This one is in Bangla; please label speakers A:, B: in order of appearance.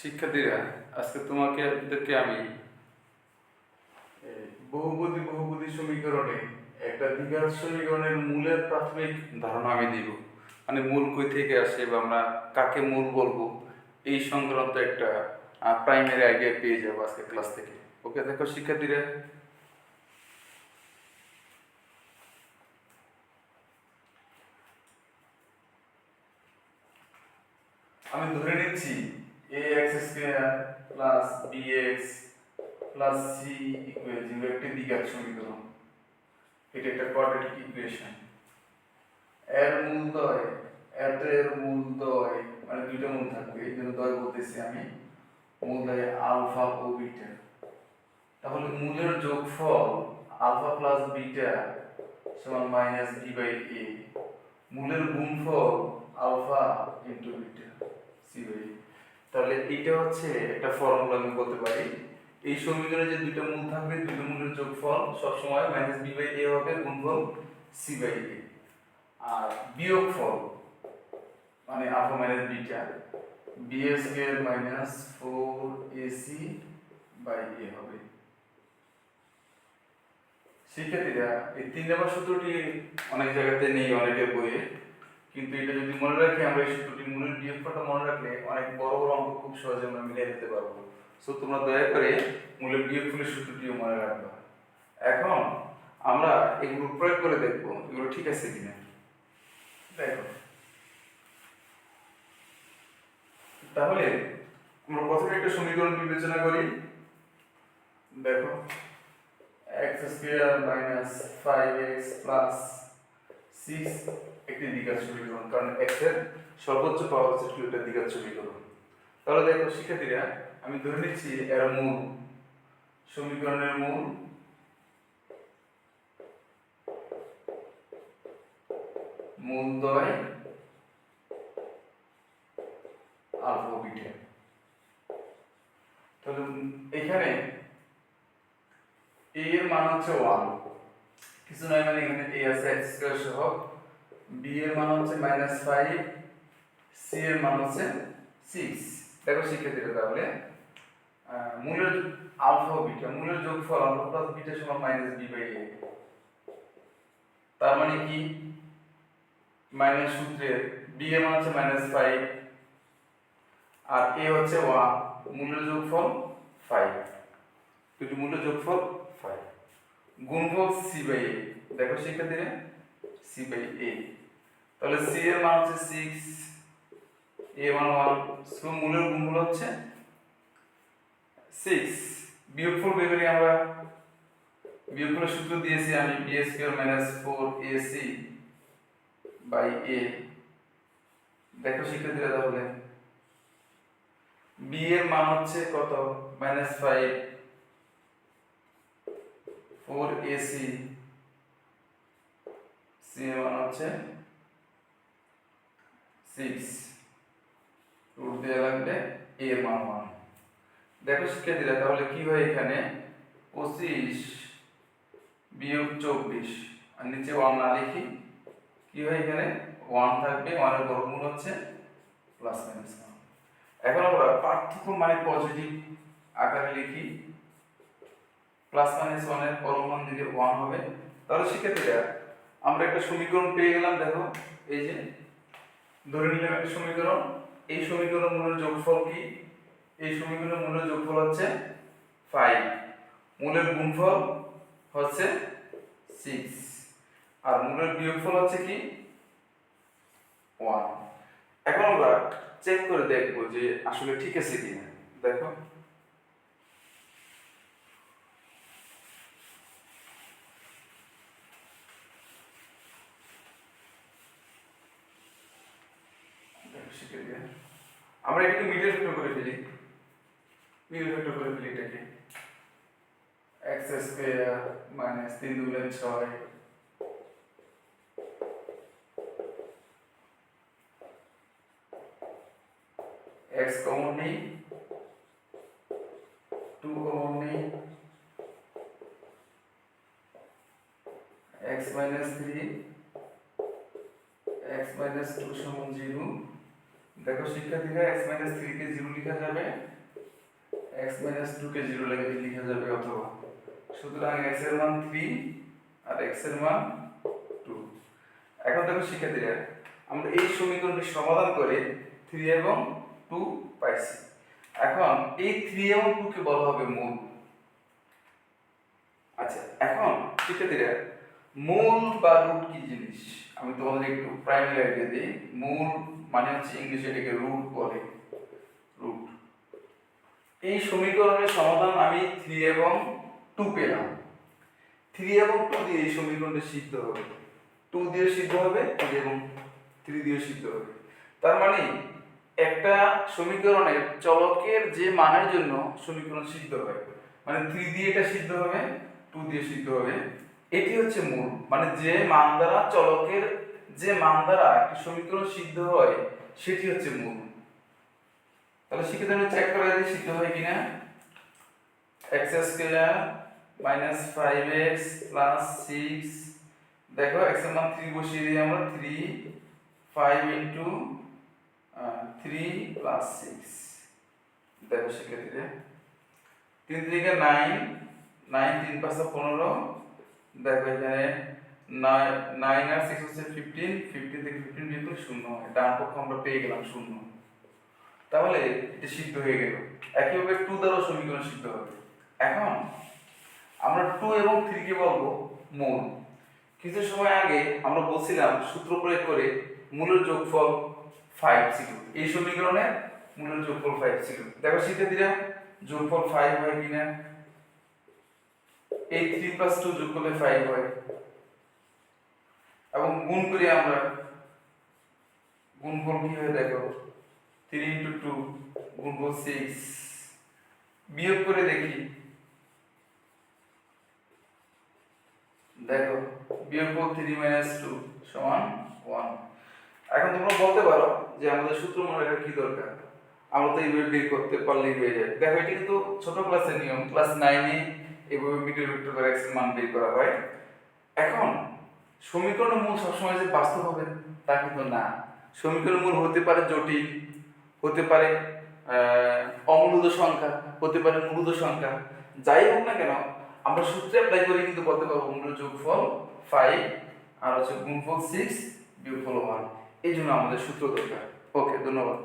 A: শিক্ষার্থীরা, আজকে তোমাকে আমি
B: বহুপদী বহুপদী সমীকরণে একটা দ্বিঘাত সমীকরণের মূলের প্রাথমিক
A: ধারণা আমি দিব। মানে মূল কই থেকে আসে বা আমরা কাকে মূল বলব, এই সংক্রান্ত একটা প্রাইমারি আইডিয়া পেয়ে যাব আজকে ক্লাস থেকে। ওকে দেখো শিক্ষার্থীরা।
B: আমি ধরে নিচ্ছি a x square plus x plus c equal zero একটি দ্বিঘাত সমীকরণ এটা একটা কোয়াড্রেটিক ইকুয়েশন এর মূলদয় এত এর মূলদয় মানে দুইটা মূল থাকবে এই জন্য দয় বলতেছি আমি মূলদয় আলফা ও বিটা তাহলে মূলের যোগফল আলফা প্লাস বিটা সমান মাইনাস বি বাই এ মূলের গুণফল alpha into beta c by তাহলে এটা হচ্ছে একটা ফর্মুলা আমি বলতে পারি। এই সমীকরণে যে দুটো মূল থাকবে দুটো মূলের যোগফল সবসময় মাইনাস বি বাই এ হবে গুণফল সি বাই এ আর বিয়োগফল মানে alpha minus beta b square minus four ac by a হবে। শিক্ষার্থীরা এই তিন নম্বর সূত্রটি
A: অনেক জায়গাতে নেই, অনেকের বইয়ে।
B: কিন্তু এটা যদি মনে রাখি, আমরা এই সূত্রটি মূলের বিয়োগফলটা মনে রাখলে অনেক বড় বড় অঙ্ক খুব সহজে আমরা মিলিয়ে দিতে পারব।
A: সো তোমরা দয়া করে
B: মূলের বিয়োগফলের সূত্রটিও মনে রাখবা।
A: এখন আমরা এগুলো প্রয়োগ করে দেখব, এগুলো ঠিক আছে কিনা।
B: দেখো। তাহলে আমরা প্রথমে একটা সমীকরণ বিবেচনা করি। দেখো। Square minus five x plus six একটি দ্বিঘাত সমীকরণ কারণ এক্স সর্বোচ্চ পাওয়ার হচ্ছে কি ওটা দ্বিঘাত সমীকরণ তাহলে দেখো, শিক্ষার্থীরা, আমি ধরে নিচ্ছি এর মূল। সমীকরণের মূল। মূলদ্বয় আলফা বিটা। তাহলে এখানে a এর মান হচ্ছে 1 কিছু নয় মানে এখানে a আছে, x স্কয়ার সহ b এর মান হচ্ছে মাইনাস ফাইভ c এর মান হচ্ছে সিক্স দেখো শিক্ষার্থীরা তাহলে মূলের আলফা বিটা মূলের যোগফল আলফা প্লাস বিটা সমান মাইনাস বি বাই এ তার মানে কি? মাইনাস সূত্রের বি এর মান হচ্ছে মাইনাস ফাইভ আর এ হচ্ছে ওয়ান মূল্য যোগফল ফাইভ দুটি মূল্য যোগফল ফাইভ গুণফল সি বাই এ দেখো শিক্ষার্থীরা সি বাই এ তাহলে সি এর মান হচ্ছে সিক্স এ মান ওয়ান সো মূলের গুণফল হচ্ছে সিক্স বিয়োগফল বের করি আমরা। বিয়োগফলের সূত্র দিয়েছি আমি b square minus four a c by a দেখো শিক্ষার্থীরা তাহলে। বি এর মান হচ্ছে কত? Minus five four ac c মান হচ্ছে সিক্স রুট লাগবে এ এর ওয়ান দেখো শিক্ষার্থীরা, তাহলে কি হয় এখানে? পঁচিশ বিয়োগ চব্বিশ, আর নিচে ওয়ান না লিখি, কি এখানে? ওয়ান থাকবে ওয়ানের বর্গমূল হচ্ছে প্লাস এখন আমরা পার্থক্য মানে পজিটিভ আকারে লিখি প্লাস মাইনাস ওয়ানের পরমান দিকে ওয়ান হবে। তাহলে শিক্ষার্থীরা আমরা একটা সমীকরণ পেয়ে গেলাম, দেখো, এই যে, ধরে নিলাম একটা সমীকরণ। এই সমীকরণ মূলের যোগফল কি? এই সমীকরণের মূলের যোগফল হচ্ছে ফাইভ মূলের গুণফল হচ্ছে সিক্স আর মূলের বিয়োগফল হচ্ছে কি? ওয়ান এখন আমরা চেক করে দেখব যে আসলে ঠিক আছে কিনা। দেখো। আমরা এটাকে মিডিয়াল ফ্যাক্টর করে ফেলি। মিডিয়াল ফ্যাক্টর করে ফেলি এটাকে। এক্স স্কোয়ার মাইনাস তিন দুগুণে ছয়। এক্স কমন নেই। টু কমন নেই। X minus three x minus two সমান জিরো দেখো শিক্ষার্থীরা এক্স মাইনাস থ্রি কে জিরো লেখা যাবে। এক্স মাইনাস টু কে জিরো লেখা যাবে অথবা। সুতরাং এক্সের মান থ্রি আর এক্সের মান টু এখন দেখো শিক্ষার্থীরা, আমরা এই সমীকরণটি সমাধান করে থ্রি এবং টু পাইছি। এখন এই থ্রি এবং টু কে বলা হবে মূল। আচ্ছা এখন শিক্ষার্থীরা, মূল বা রুট কি জিনিস? আমি তোমাদের একটু প্রাইমারি আইডিয়া দিই। মূল মানে হচ্ছে ইংলিশে এটাকে রুট বলে রুট এই সমীকরণের সমাধান আমি থ্রি এবং টু পেলাম। থ্রি এবং টু দিয়ে এই সমীকরণটা সিদ্ধ হবে। টু দিয়ে সিদ্ধ হবে থ্রি এবং থ্রি দিয়ে সিদ্ধ হবে। তার মানে একটা সমীকরণের চলকের যে মানের জন্য সমীকরণ সিদ্ধ হয় মানে থ্রি দিয়ে এটা সিদ্ধ হবে টু দিয়ে সিদ্ধ হবে, এটি হচ্ছে মূল। মানে যে মান দ্বারা চলকের যে মান দ্বারা একটি সমীকরণ সিদ্ধ হয়, সেটি হচ্ছে মূল। তাহলে শিক্ষিত চেক করে যে সিদ্ধ হয় কিনা। X square minus five x plus six দেখো এক্সের মান থ্রি বসিয়ে দিই আমরা three five into three plus six দেখো শিক্ষার্থীরা। তিন থেকে নাইন নাইন তিন পাঁচটা পনেরো। দেখো এখানে নাইন আর সিক্স হচ্ছে ফিফটিন ফিফটিন থেকে ফিফটিন বিয়োগ শূন্য। হয় ডান পক্ষ আমরা পেয়ে গেলাম শূন্য। তাহলে এটা সিদ্ধ হয়ে গেল। একইভাবে টু দ্বারাও সমীকরণ সিদ্ধ হবে। এখন আমরা টু এবং থ্রিকে বলব মূল। কিছু সময় আগে আমরা বলছিলাম সূত্র প্রয়োগ করে মূলের যোগফল ফাইভ ছিল। এই সমীকরণে মূলের যোগফল ফাইভ ছিল। দেখো শিক্ষার্থীরা যোগফল ফাইভ হয় কিনা? এই থ্রি প্লাস টু যোগ করলে ফাইভ হয়। এবং গুণ করি আমরা গুণফল কি হয় দেখো? থ্রি ইন্টু টু গুণফল সিক্স বিয়োগ করে দেখি। দেখো বিয়োগফল থ্রি মাইনাস টু সমান ওয়ান এখন তোমরা বলতে পারো যে আমাদের সূত্র মনে রাখার কি দরকার? আমরা তো এইভাবে বের করতে পারলেই হয়ে যায়। দেখো, এটি কিন্তু ছোট ক্লাসের নিয়ম। ক্লাস নাইনে এইভাবে মিডল ভেক্টর এক্স মান বের করা হয়। এখন সমীকরণের মূল সবসময় যে বাস্তব হবে তা কিন্তু না। সমীকরণের মূল হতে পারে জটিল হতে পারে আহ, অমূলত সংখ্যা হতে পারে মূলত সংখ্যা। যাই হোক না কেন আমরা সূত্রে অ্যাপ্লাই করে কিন্তু বলতে পারব মূল যোগফল ফাইভ আর হচ্ছে গুণফল সিক্স বিয়োগফল ওয়ান এই জন্য আমাদের সূত্র দরকার। ওকে ধন্যবাদ।